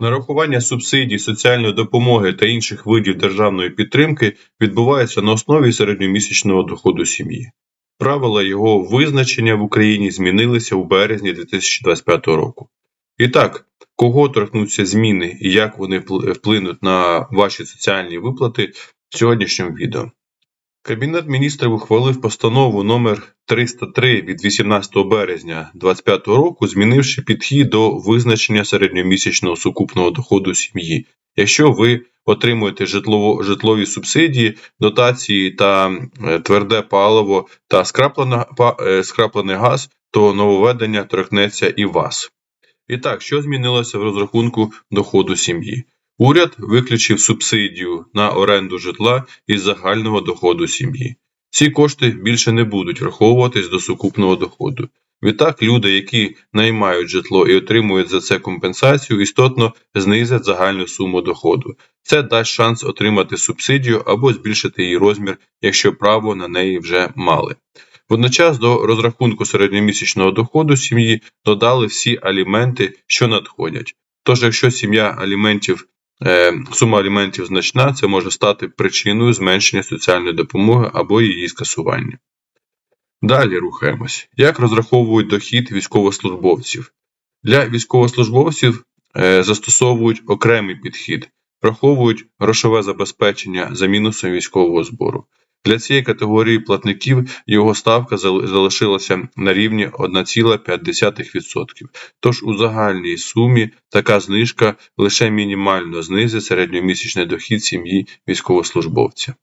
Нарахування субсидій, соціальної допомоги та інших видів державної підтримки відбувається на основі середньомісячного доходу сім'ї. Правила його визначення в Україні змінилися у березні 2025 року. І так, кого торкнуться зміни і як вони вплинуть на ваші соціальні виплати в сьогоднішньому відео. Кабінет міністрів ухвалив постанову номер 303 від 18 березня 2025 року, змінивши підхід до визначення середньомісячного сукупного доходу сім'ї. Якщо ви отримуєте житлово, житлові субсидії, дотації та е, тверде паливо та е, скраплений газ, то нововведення торкнеться і вас. І так, що змінилося в розрахунку доходу сім'ї? Уряд виключив субсидію на оренду житла із загального доходу сім'ї. Ці кошти більше не будуть враховуватись до сукупного доходу. Відтак, люди, які наймають житло і отримують за це компенсацію, істотно знизять загальну суму доходу. Це дасть шанс отримати субсидію або збільшити її розмір, якщо право на неї вже мали. Водночас до розрахунку середньомісячного доходу сім'ї додали всі аліменти, що надходять. Тож, якщо сім'я аліментів, сума аліментів значна, це може стати причиною зменшення соціальної допомоги або її скасування. Далі рухаємось. Як розраховують дохід військовослужбовців? Для військовослужбовців е, застосовують окремий підхід, враховують грошове забезпечення за мінусом військового збору. Для цієї категорії платників його ставка залишилася на рівні 1,5%. Тож у загальній сумі така знижка лише мінімально знизить середньомісячний дохід сім'ї військовослужбовця.